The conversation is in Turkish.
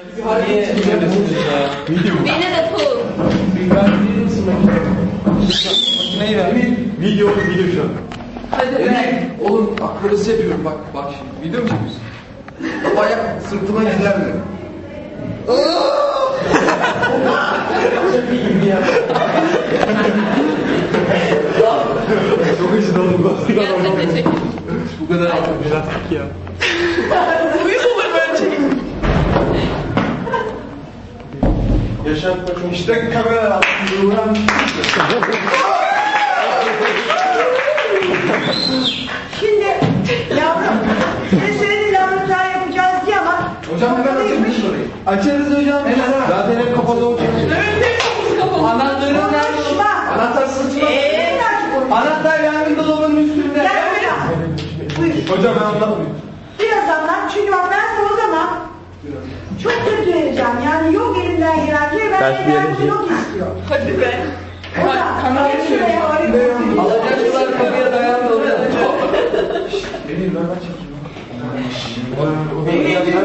Beni de tut. Video, video şu an. Hadi be. Oğlum akrobatik yapıyorum bak bak şimdi. Video mu çekiyorsun? Ayak sırtıma gider mi? Çok acıdı oğlum. Bu kadar aldım. Yaptık ya. Yaşar Koç'un işte kamera altında uğran. Şimdi yavrum, senin laboratuvar yapacağız diye ama Hocam hemen açayım mı şurayı? Açarız hocam. Zaten hep kapalı olacak. Hep kapımız kapalı. Anahtarı nerede? konuşma. Anahtar sırtıma. Eee Anahtar yangın dolabının üstünde. Gel buraya. Buyur. Hocam ben anlatmayayım. Biraz anlat çünkü bak ben çok kötü vereceğim. Yani yok elimden gelen şey ben elimden yok istiyor. Hadi be. Hocam, Kamerayı şuraya söyleyeyim. oraya Alacaklar kapıya dayandı ben çekeyim. Benim